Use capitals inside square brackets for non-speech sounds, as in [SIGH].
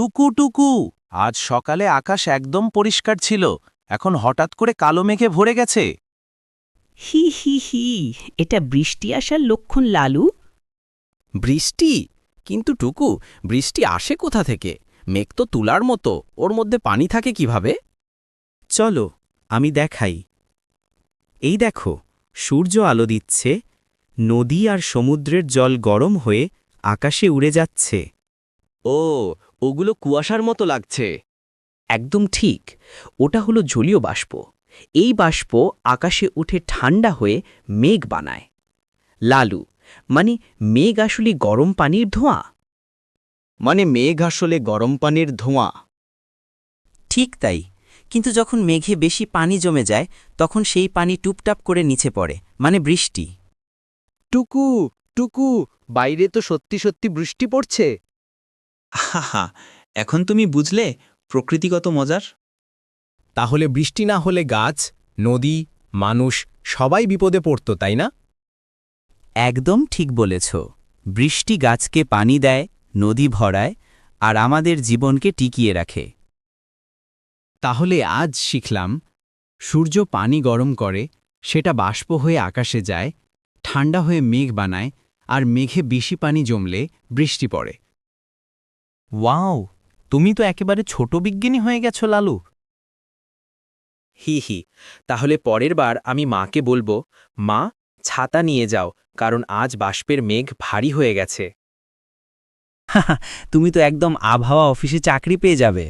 টুকু টুকু। আজ সকালে আকাশ একদম পরিষ্কার ছিল এখন হঠাৎ করে কালো মেঘে ভরে গেছে। হি হি হি এটা বৃষ্টি আসার লক্ষণ লালু। বৃষ্টি? কিন্তু টুকু বৃষ্টি আসে কোথা থেকে? মেঘ তো তুলার মতো ওর মধ্যে পানি থাকে কীভাবে? চলো আমি দেখাই। এই দেখো সূর্য আলো দিচ্ছে নদী আর সমুদ্রের জল গরম হয়ে আকাশে উড়ে যাচ্ছে। ও ওগুলো কুয়াশার মতো লাগছে। একদম ঠিক ওটা হলো জলীয় বাষ্প। এই বাষ্প আকাশে উঠে ঠান্ডা হয়ে মেঘ বানায়। লালু মানে মেঘ আসলে গরম পানির ধোঁয়া? মানে মেঘ আসলে গরম পানির ধোঁয়া। ঠিক তাই কিন্তু যখন মেঘে বেশি পানি জমে যায় তখন সেই পানি টুপটাপ করে নিচে পড়ে মানে বৃষ্টি। টুকু টুকু বাইরে তো সত্যি সত্যি বৃষ্টি পড়ছে। হাহা এখন তুমি বুঝলে প্রকৃতিগত মজার? তাহলে বৃষ্টি না হলে গাছ নদী মানুষ সবাই বিপদে পড়ত তাই না? একদম ঠিক বলেছ। বৃষ্টি গাছকে পানি দেয় নদী ভরায় আর আমাদের জীবনকে টিকিয়ে রাখে। তাহলে আজ শিখলাম সূর্য পানি গরম করে সেটা বাষ্প হয়ে আকাশে যায় ঠান্ডা হয়ে মেঘ বানায় আর মেঘে বেশি পানি জমলে বৃষ্টি পড়ে। ওয়াও তুমি তো একেবারে ছোট বিজ্ঞানী হয়ে গেছো লালু। হি হি তাহলে পরের বার আমি মাকে বলব মা ছাতা নিয়ে যাও কারণ আজ বাষ্পের মেঘ ভারী হয়ে গেছে। [LAUGHS] তুমি তো একদম আবহাওয়া অফিসে চাকরি পেয়ে যাবে।